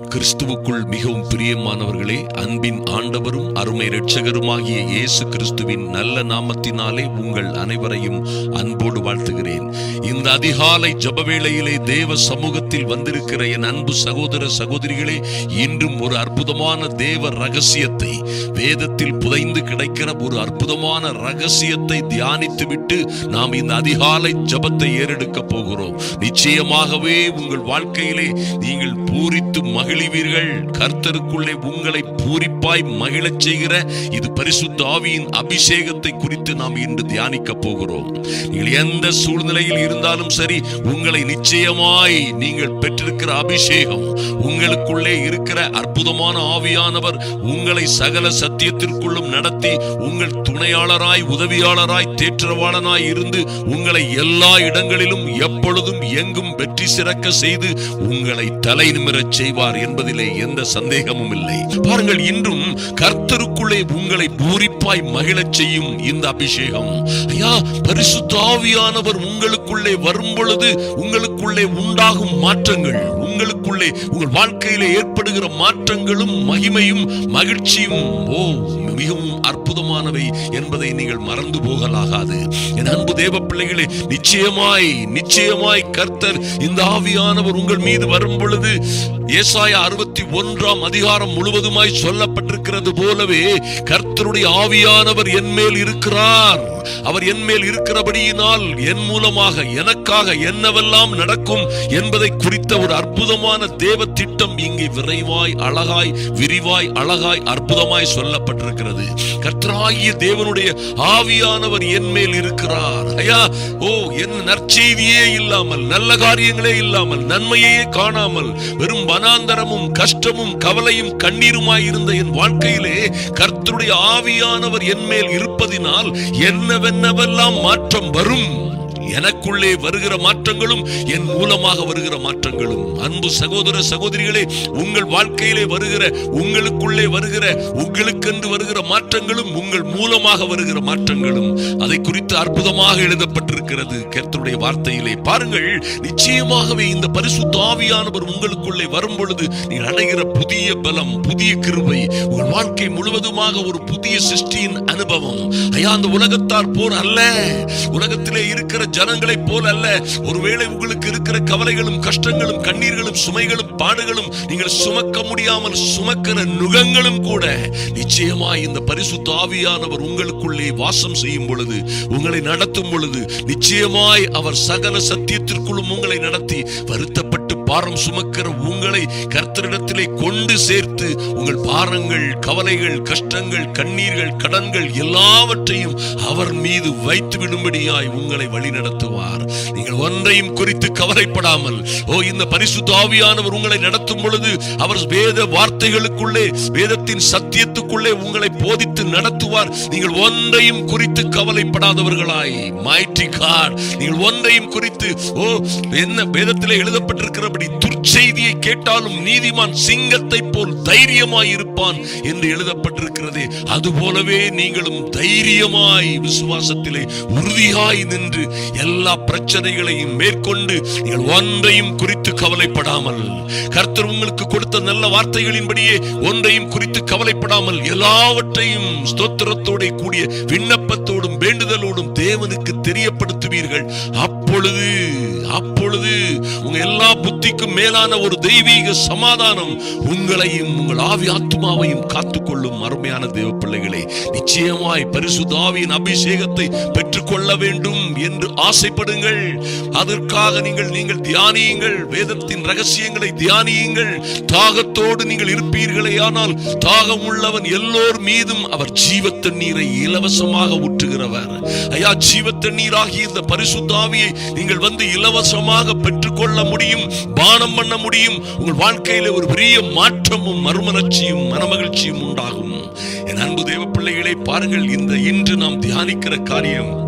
கிறிஸ்துவுக்குள் மிகவும் பிரியமானவர்களே அன்பின் ஆண்டவரும் அருமை இரட்சகருமாகிய இயேசு கிறிஸ்துவின் நல்ல நாமத்தினாலே உங்கள் அனைவரையும் அன்போடு வாழ்த்துகிறேன். இந்த அதிகாலை ஜபவேளையிலே தேவ சமூகத்தில் வந்திருக்கிற என் அன்பு சகோதர சகோதரிகளே இன்றும் ஒரு அற்புதமான தேவ ரகசியத்தை வேதத்தில் புதைந்து கிடைக்கிற ஒரு அற்புதமான ரகசியத்தை தியானித்துவிட்டு நாம் இந்த அதிகாலை ஜபத்தை ஏறெடுக்க போகிறோம். நிச்சயமாகவே உங்கள் வாழ்க்கையிலே நீங்கள் பூரித்து மகிழ்வீர்கள். கர்த்தருக்குள்ளே உங்களை பூரிப்பாய் மகிழச் செய்கிற இது பரிசுத்த ஆவியின் அபிஷேகத்தை குறித்து நாம் இன்று தியானிக்க போகிறோம். நீங்கள் எந்த சூழ்நிலையில் இருந்தாலும் சரி உங்களை நிச்சயமாய் நீங்கள் பெற்றிருக்கிற அபிஷேகம் உங்களுக்குள்ளே இருக்கிற அற்புதமான ஆவியானவர் உங்களை சகல சத்தியத்திற்குள்ளும் நடத்தி உங்கள் துணையாளராய் உதவியாளராய் தேற்றவாளனாய் இருந்து உங்களை எல்லா இடங்களிலும் எப்பொழுதும் எங்கும் வெற்றி சிறக்க செய்து உங்களை தலை நிமிரச் செய்வார். இருக்கிறார் என்பதிலே எந்த சந்தேகமும் இல்லை. பாருங்கள் இன்றும் கர்த்தருக்குள்ளே உங்களை பூரிப்பாய் மகிழச் செய்யும் இந்த அபிஷேகம். ஐயா பரிசுத்தாவியானவர் உங்களுக்குள்ளே வரும் பொழுது உங்களுக்குள்ளே உண்டாகும் மாற்றங்கள் உங்களுக்குள்ளே உங்கள் வாழ்க்கையிலே ஏற்படுகிற மாற்றங்களும் மகிமையும் மகிழ்ச்சியும் ஓ மிகவும் அற்புதமானவை என்பதை நீங்கள் மறந்து போகலாகாது. என் அன்பு தேவ பிள்ளைகளே நிச்சயமாய் நிச்சயமாய் கர்த்தர் இந்த ஆவியானவர் உங்கள் மீது வரும் பொழுது ஏசாய அறுபத்தி ஒன்றாம் அதிகாரம் முழுவதுமாய் சொல்லப்பட்டிருக்கிறது போலவே கர்த்தருடைய ஆவியானவர் என்மேல் இருக்கிறார். அவர் என்மேல் இருக்கிறபடியினால் என் மூலமாக எனக்காக என்னவெல்லாம் நடக்கும் என்பதை குறித்த ஒரு அற்புதமான தேவ திட்டம் இங்கே விரைவாய் அழகாய் விரிவாய் அழகாய் அற்புதமாய் சொல்லப்பட்டிருக்கிறது. கர்த்தராகிய தேவனுடைய ஆவியானவர் என் மேல் இருக்கிறார். ஐயா ஓ என் நற்செய்தியே இல்லாமல் நல்ல காரியங்களே இல்லாமல் நன்மையே காணாமல் வெறும் வனாந்தரமும் கஷ்டமும் கவலையும் கண்ணீருமாய் இருந்த என் வாழ்க்கையிலே கர்த்தருடைய ஆவியானவர் என் மேல் இருப்பதினால் என்னவென்னவெல்லாம் மாற்றம் வரும்? எனக்குள்ளே வருகிற மாற்றங்களும் என் மூலமாக வருகிற மாற்றங்களும். அன்பு சகோதர சகோதரிகளே உங்கள் வாழ்க்கையிலே வருகிற உங்களுக்குள்ளே வருகிற உங்களுக்கென்று வருகிற மாற்றங்களும் உங்கள் மூலமாக வருகிற மாற்றங்களும். அதை குறித்து அற்புதமாக எழுதப்பட்டிருக்கிறது. கர்த்தருடைய வார்த்தையிலே பாருங்கள் நிச்சயமாகவே இந்த பரிசுத்த ஆவியானவர் உங்களுக்குள்ளே வரும் பொழுது நீ அடைகிற புதிய பலம் புதிய கிருபை உங்கள் வாழ்க்கை முழுவதுமாக ஒரு புதிய சிருஷ்டியின் அனுபவம். ஐயா அந்த உலகத்தார் போர் அல்ல. உலகத்திலே இருக்கிற ஜனங்களைப் போல் அல்ல. ஒருவேளை உங்களுக்கு இருக்கிற கவலைகளும் கஷ்டங்களும் கண்ணீர்களும் சுமைகளும் பாடுகளும் நீங்கள் சுமக்க முடியாமல் சுமக்கிற நுகங்களும் கூட நிச்சயமாய் இந்த பரிசுத்த ஆவியானவர் உங்களுக்குள்ளே வாசம் செய்யும் பொழுது உங்களை நடத்தும் பொழுது நிச்சயமாய் அவர் சகல சத்தியத்திற்குள்ளும் உங்களை நடத்தி வருத்த பாரம் சுமக்கிற உங்களை கர்த்தரிடத்திலே கொண்டு சேர்த்து உங்கள் பாரங்கள் கவலைகள் கஷ்டங்கள் கண்ணீர்கள் கடன்கள் எல்லாவற்றையும் அவர் மீது வைத்து விடும்படியாய் உங்களை வழி நடத்துவார். நீங்கள் ஒன்றையும் குறித்து கவலைப்படாமல் ஓ இந்த பரிசுத்த ஆவியானவர் உங்களை நடத்தும் பொழுது அவர் வேத வார்த்தைகளுக்குள்ளே வேதத்தின் சத்தியத்துக்குள்ளே உங்களை போதித்து நடத்துவார். நீங்கள் ஒன்றையும் குறித்து கவலைப்படாதவர்களாய். மைட்டி காட் நீங்கள் ஒன்றையும் குறித்து ஓ என்ன வேதத்தில் எழுதப்பட்டிருக்கிறபடி துர்ச்செய்தியை கேட்டாலும் நீதிமான் சிங்கத்தை போல் தைரியமாய் இருப்பான் என்று எழுதப்பட்டிருக்கிறது. அதுபோலவே நீங்களும் தைரியமாய் விசுவாசத்திலே உறுதியாய் நின்று எல்லா பிரச்சனைகளையும் மேற்கொண்டு நீங்கள் ஒன்றையும் குறித்து கவலைப்படாமல் கர்த்தர் உங்களுக்கு கொடுத்த நல்ல வார்த்தைகளின்படியே ஒன்றையும் குறித்து கவலைப்படாமல் எல்லாவற்றையும் ஸ்தோத்திரத்தோட கூடிய விண்ணப்பத்தோடும் வேண்டுதலோடும் தேவனுக்கு தெரியப்படுத்துவீர்கள். அப்பொழுது அப்பொழுது உங்க எல்லா புத்திக்கும் மேலான ஒரு தெய்வீக சமாதானம் உங்களையும் உங்கள் ஆவி ஆத்மாவையும் காத்துக்கொள்ளும் அருமையான தேவ பிள்ளைகளே நிச்சயமாய் பரிசுதாவியின் அபிஷேகத்தை பெற்றுக்கொள்ள வேண்டும் என்று ஆசைப்படுங்கள். அதற்காக நீங்கள் நீங்கள் தியானியுங்கள். வேதத்தின் ரகசியங்களை தியானியுங்கள். தாகத்தோடு நீங்கள் இருப்பீர்களே ஆனால் தாகம் உள்ளவன் எல்லோர் மீதும் அவர் ஜீவ தண்ணீரை இலவசமாக ஊற்றுகிறவர். ஐயா ஜீவ தண்ணீராகிய இந்த பரிசுத்தாவியை நீங்கள் வந்து இலவசமாக பெற்றுக்கொள்ள முடியும் பானம் பண்ண முடியும். உங்கள் வாழ்க்கையில ஒரு பெரிய மாற்றமும் மறுமலர்ச்சியும் மனமகிழ்ச்சியும் உண்டாகும். என் அன்பு தேவ பிள்ளைகளை பாருங்கள் இந்த இன்று நாம் தியானிக்கிற காரியம்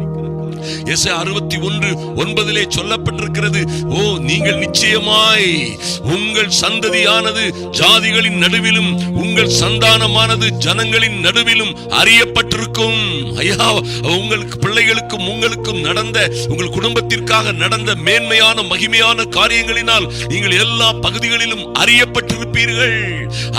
எஸ் அறுபத்தி ஒன்று ஒன்பதிலே சொல்லப்பட்டிருக்கிறது ஓ நீங்கள் நிச்சயமாய் உங்கள் சந்ததியானது ஜாதிகளின் நடுவிலும் உங்கள் சந்தானமானது ஜனங்களின் நடுவிலும் அறியப்பட்டிருக்கும். ஐயா உங்களுக்கு பிள்ளைகளுக்கும் உங்களுக்கும் நடந்த உங்கள் குடும்பத்திற்காக நடந்த மேன்மையான மகிமையான காரியங்களினால் நீங்கள் எல்லா பகுதிகளிலும் அறியப்பட்டிருப்பீர்கள்.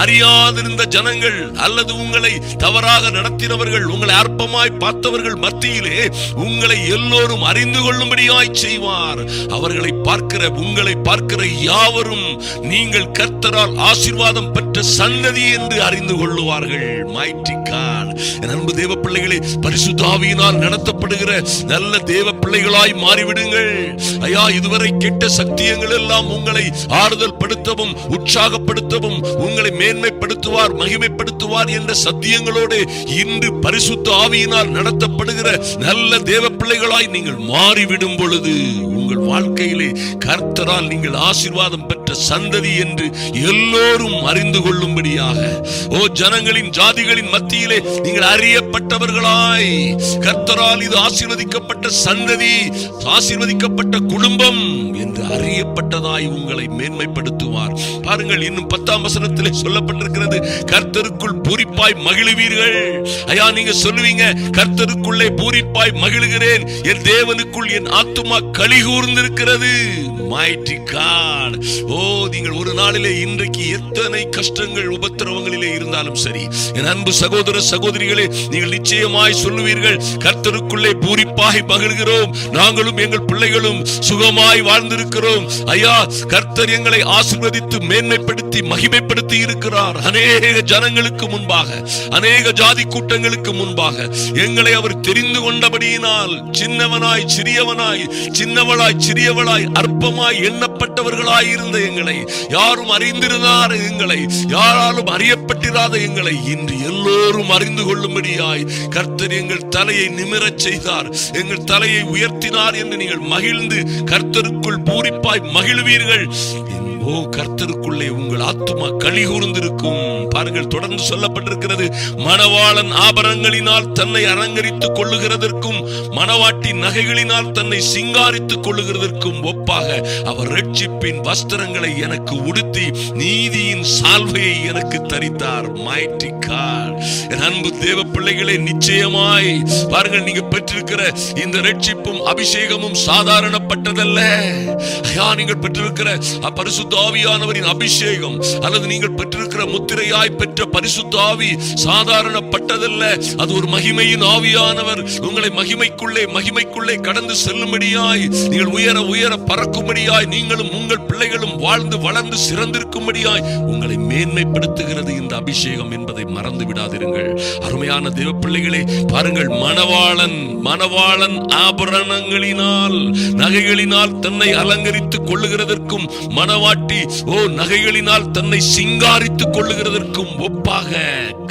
அறியாதிருந்த ஜனங்கள் அல்லது உங்களை தவறாக நடத்தினவர்கள் உங்களை அற்பமாய் பார்த்தவர்கள் மத்தியிலே உங்களை எல்லோரும் அறிந்து கொள்ளும்படியாய் செய்வார். அவர்களை பார்க்கிற உங்களை பார்க்கிற யாவரும் நீங்கள் கர்த்தரால் ஆசீர்வாதம் பெற்ற சந்ததி என்று அறிந்து கொள்ளுவார்கள். Mighty God. என் அன்பு தேவ பிள்ளைகளே பரிசுத்தாவியினால் நடத்தப்படுகிற நல்ல தேவ பிள்ளைகளாய் மாறிவிடுங்கள். ஐயா இதுவரை கெட்ட சத்தியங்கள் எல்லாம் உங்களை ஆறுதல் படுத்தவும் உற்சாகப்படுத்தவும் உங்களை மேன்மைப்படுத்துவார் மகிமைப்படுத்துவார் என்ற சத்தியங்களோடு இன்று பரிசுத்த ஆவியினால் நடத்தப்படுகிற நல்ல தேவ பிள்ளைகளாய் நீங்கள் மாறிவிடும் பொழுது உங்கள் வாழ்க்கையிலே கர்த்தரால் நீங்கள் ஆசீர்வாதம் பெற்று பெற்ற சந்ததி என்று எல்லோரும் அறிந்து கொள்ளும்படியாக. ஓ ஜனங்களின் ஜாதிகளின் மத்தியிலே நீங்கள் அறியப்பட்டவர்களாய். கர்த்தரால் இது ஆசீர்வதிக்கப்பட்ட சந்ததி ஆசீர்வதிக்கப்பட்ட குடும்பம் என்று அறியப்பட்டதாய் உங்களை மேன்மைப்படுத்துவார். பாருங்கள் இன்னும் பத்தாம் வசனத்திலே சொல்லப்பட்டிருக்கிறது கர்த்தருக்குள் பூரிப்பாய் மகிழுவீர்கள். ஐயா நீங்க சொல்லுவீங்க கர்த்தருக்குள்ளே பூரிப்பாய் மகிழுகிறேன். என் தேவனுக்குள் என் ஆத்துமா களி கூர்ந்திருக்கிறது மைட்டி காட் ஓ ஓ நீங்கள் ஒரு நாளிலே இன்றைக்கு எத்தனை கஷ்டங்கள் உபத்திரவங்களிலே இருந்தாலும் சரி. என் அன்பு சகோதர சகோதரிகளே நீங்கள் நிச்சயமாய் சொல்லுவீர்கள் கர்த்தருக்குள்ளே பூரிப்பாய் மகிழ்கிறோம். நாங்களும் எங்கள் பிள்ளைகளும் சுகமாய் வாழ்ந்திருக்கிறோம். ஐயா கர்த்தர் எங்களை ஆசீர்வதித்து மேன்மைப்படுத்தி மகிமைப்படுத்தி இருக்கிறார். அநேக ஜனங்களுக்கு முன்பாக அநேக ஜாதி கூட்டங்களுக்கு முன்பாக எங்களை அவர் தெரிந்து கொண்டபடியினால் சின்னவனாய் சிறியவனாய் சின்னவளாய் சிறியவளாய் அற்பமாய் எண்ணப்பட்டவர்களாய் இருந்த எங்களை. யாரும் அறிந்திருந்தார் எங்களை. யாராலும் அறியப்பட்டிராத எங்களை. இன்று எல்லோரும் அறிந்து கொள்ளும்படியாய் கர்த்தர் எங்கள் தலையை நிமிரச் செய்தார். எங்கள் தலையை உயர்த்தினார் என்று நீங்கள் மகிழ்ந்து கர்த்தருக்குள் பூரிப்பாய் மகிழ்வீர்கள். ஓ கர்த்தருக்குள்ளே உங்கள் ஆத்துமா களி கூர்ந்திருக்கும் பாருங்கள் தொடர்ந்து சொல்லப்பட்டிருக்கிறது மணவாளன் ஆபரணங்களினால் தன்னை அலங்கரித்துக் கொள்ளுகிறதற்கும் மணவாட்டி நகைகளினால் தன்னை சிங்காரித்துக் கொள்ளுகிறதற்கும் ஒப்பாக அவர் ரட்சிப்பின் வஸ்திரங்களை எனக்கு உடுத்தி நீதியின் சால்வையை எனக்கு தரித்தார். Mighty God. என் அன்பு தேவ பிள்ளைகளே நிச்சயமாய் பாருங்கள் நீங்க பெற்றிருக்கிற இந்த ரட்சிப்பும் அபிஷேகமும் சாதாரணப்பட்டதல்ல. ஐயா நீங்கள் பெற்றிருக்கிற பரிசுத்த ஆவியானவரின் அபிஷேகம். அல்லது நீங்கள் பெற்றிருக்கிற முத்திரையாய் பெற்ற பரிசுத்த ஆவி சாதாரணப்பட்டதல்ல. அது ஒரு மகிமையின் ஆவியானவர். உங்களை மகிமைக்குள்ளே மகிமைக்குள்ளே கடந்து செல்லும்படியாய் நீங்கள் உயர உயர பறக்கும்படியாய் நீங்களும் உங்கள் பிள்ளைகளும் வாழ்ந்து வளர்ந்து சிறந்திருக்கும்படியாய் உங்களை மேன்மைப்படுத்துகிறது இந்த அபிஷேகம் என்பதை மறந்து விடாதிருங்கள். அருமையான தேவ பிள்ளைகளே பாருங்கள் மணவாளன் மணவாளன் ஆபரணங்களினால் நகைகளினால் தன்னை அலங்கரித்துக் கொள்ளுகிறதற்கும் மணவாட்டி கட்டி ஓ நகைகளினால் தன்னை சிங்காரித்துக் கொள்ளுகிறதற்கும் ஒப்பாக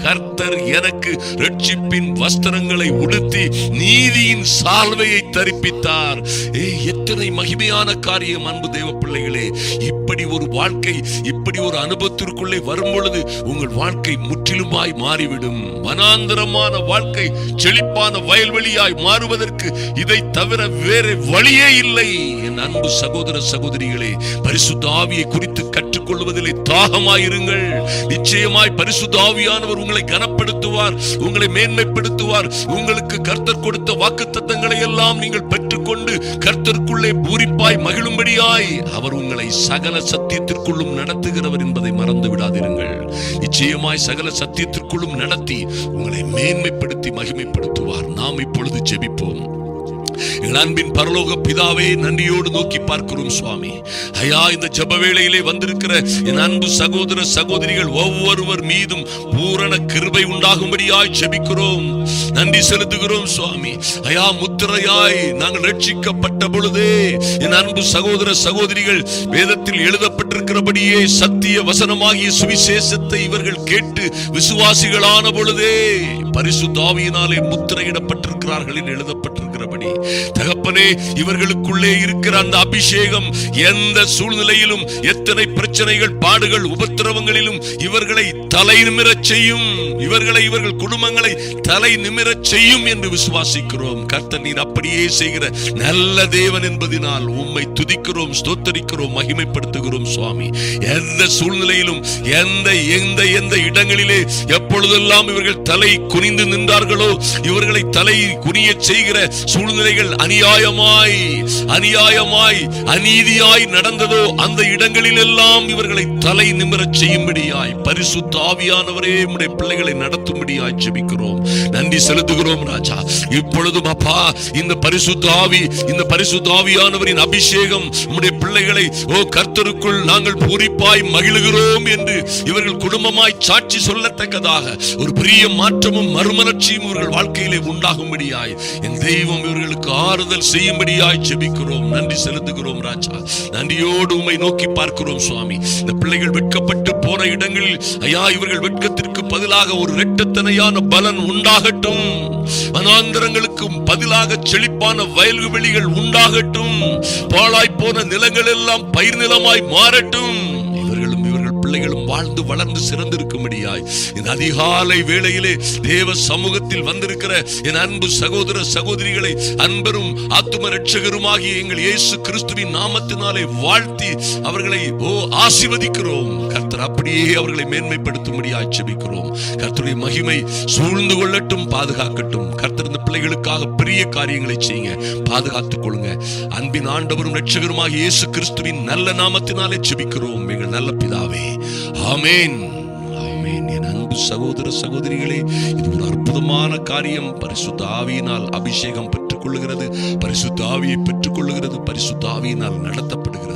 கர்த்தர் எனக்கு ரட்சிப்பின் வஸ்திரங்களை உடுத்தி நீதியின் சால்வையை தரிப்பித்தார். ஏ எத்தனை மகிமையான காரியம் அன்பு தேவ பிள்ளைகளே. இப்படி ஒரு வாழ்க்கை இப்படி ஒரு அனுபவத்திற்குள்ளே வரும் பொழுது உங்கள் வாழ்க்கை முற்றிலுமாய் மாறிவிடும். வனாந்தரமான வாழ்க்கை செழிப்பான வயல்வெளியாய் மாறுவதற்கு இதை தவிர வேறு வழியே இல்லை. என் அன்பு சகோதர சகோதரிகளே பரிசுத்தாவி ஆவியை குறித்து கற்றுக்கொள்வதிலே தாகமாயிருங்கள். நிச்சயமாய் பரிசுத்த ஆவியானவர் உங்களை கனப்படுத்துவார் உங்களை மேன்மைப்படுத்துவார். உங்களுக்கு கர்த்தர் கொடுத்த வாக்கு தத்தங்களை எல்லாம் நீங்கள் பெற்றுக்கொண்டு கர்த்தருக்குள்ளே பூரிப்பாய் மகிழும்படியாய் அவர் உங்களை சகல சத்தியத்திற்குள்ளும் நடத்துகிறவர் என்பதை மறந்து விடாதிருங்கள். நிச்சயமாய் சகல சத்தியத்திற்குள்ளும் நடத்தி உங்களை மேன்மைப்படுத்தி மகிமைப்படுத்துவார். நாம் இப்பொழுது ஜெபிப்போம். எங்கள் அன்பின் பரலோக பிதாவே நன்றியோடு நோக்கி பார்க்கிறோம் சுவாமி. ஐயா இந்த ஜப வேளையிலே வந்திருக்கிற என் அன்பு சகோதர சகோதரிகள் ஒவ்வொருவர் மீதும் பூரண கிருபை உண்டாகும்படியாய் ஜெபிக்கிறோம். நன்றி செலுத்துகிறோம் சுவாமி. ஐயா முத்திரையாய் நாங்கள் ரட்சிக்கப்பட்ட பொழுதே என் அன்பு சகோதர சகோதரிகள் வேதத்தில் எழுத எழுதப்பட்டிருக்கிறபடியே சத்திய வசனமாகிய சுவிசேஷத்தை இவர்கள் கேட்டு விசுவாசிகளான பொழுதே பரிசுத்தாவியினாலே முத்திரையிடப்பட்டிருக்கிறார்கள் என்று எழுதப்பட்டிருக்கிறபடி. தகப்பனே இவர்களுக்குள்ளே இருக்கிற அந்த அபிஷேகம் எந்த சூழ்நிலையிலும் எத்தனை பிரச்சனைகள் பாடுகள் உபத்திரவங்களிலும் இவர்களை தலை நிமிரச் செய்யும். இவர்களை இவர்கள் குடும்பங்களை தலை நிமிரச் செய்யும் என்று விசுவாசிக்கிறோம். கர்த்தர் நீர் அப்படியே செய்கிற நல்ல தேவன் என்பதினால் உம்மை துதிக்கிறோம் ஸ்தோத்தரிக்கிறோம் மகிமைப்படுத்துகிறோம். சுவாமி. எந்த சூழ்நிலையிலும் எந்த எந்த எந்த இடங்களிலே எப்பொழுதெல்லாம் இவர்கள் தலை குனிந்து நின்றார்களோ இவர்களை தலை குனிய செய்கிற சூழ்நிலைகள் அநியாயமாய் அநியாயமாய் அநீதியாய் நடந்ததோ அந்த இடங்களில் எல்லாம் இவர்களை தலை நிமிரச் செய்யும்படியாய் பரிசுத்த ஆவியானவரே நம்முடைய பிள்ளைகளை நடத்தும்படியாய் ஜெபிக்கிறோம். நன்றி செலுத்துகிறோம் ராஜா. இப்பொழுதும் அப்பா இந்த பரிசுத்த ஆவி இந்த பரிசுத்த ஆவியானவரின் அபிஷேகம் நம்முடைய பிள்ளைகளை ஓ கர்த்தருக்குள் நாங்கள் பூரிப்பாய் மகிழுகிறோம் என்று இவர்கள் குடும்பமாய் சாட்சி சொல்லத்தக்கதாக ஒரு பெரிய மாற்றமும் மறுமலர்ச்சியும் இவர்கள் வாழ்க்கையிலே உண்டாகும்படியாய் என் தெய்வம் இவர்களுக்கு ஆறுதல் செய்யும்படியாய் செபிக்கிறோம் நன்றி செலுத்துகிறோம் ராஜா. நன்றியோடு உமை நோக்கி பார்க்கிறோம் சுவாமி. இந்த பிள்ளைகள் வெட்கப்பட்டு போன இடங்களில் ஐயா இவர்கள் வெட்கத்திற்கு பதிலாக ஒரு ரெட்டத்தனையான பலன் உண்டாகட்டும். வனாந்தரங்களுக்கும் பதிலாக செழிப்பான வயல்வெளிகள் உண்டாகட்டும். பாழாய் போன நிலங்கள் எல்லாம் பயிர் நிலமாய் மாறட்டும். இவர்களும் இவர்கள் பிள்ளைகளும் வாழ்ந்து வளர்ந்து சிறந்திருக்கும்படியாய் இந்த அதிகாலை வேளையிலே தேவ சமூகத்தில் வந்திருக்கிற என் அன்பு சகோதர சகோதரிகளை அன்பரும் ஆத்தும ரட்சகருமாகிய எங்கள் இயேசு கிறிஸ்துவின் நாமத்தினாலே வாழ்த்தி அவர்களை ஓ ஆசீர்வதிக்கிறோம். கர்த்தர் அப்படியே அவர்களை மேன்மைப்படுத்தும்படியாய் செபிக்கிறோம் கர்த்தருடைய மகிமை சூழ்ந்து கொள்ளட்டும் பாதுகாக்கட்டும். கர்த்தர் இந்த பிள்ளைகளுக்காக பெரிய காரியங்களை செய்யுங்க. பாதுகாத்துக் கொள்ளுங்க. அன்பின் ஆண்டவரும் ரட்சகருமாகிய இயேசு கிறிஸ்துவின் நல்ல நாமத்தினாலே செபிக்கிறோம் எங்கள் நல்ல பிதாவே. ஆமேன். ஆமென். என் அன்பு சகோதர சகோதரிகளே இது ஒரு அற்புதமான காரியம். பரிசுத்த ஆவியினால் அபிஷேகம் பெற்றுக் கொள்ளுகிறது பரிசுத்த ஆவியை பெற்றுக் கொள்ளுகிறது பரிசுத்த ஆவியினால் நடத்தப்படுகிறது.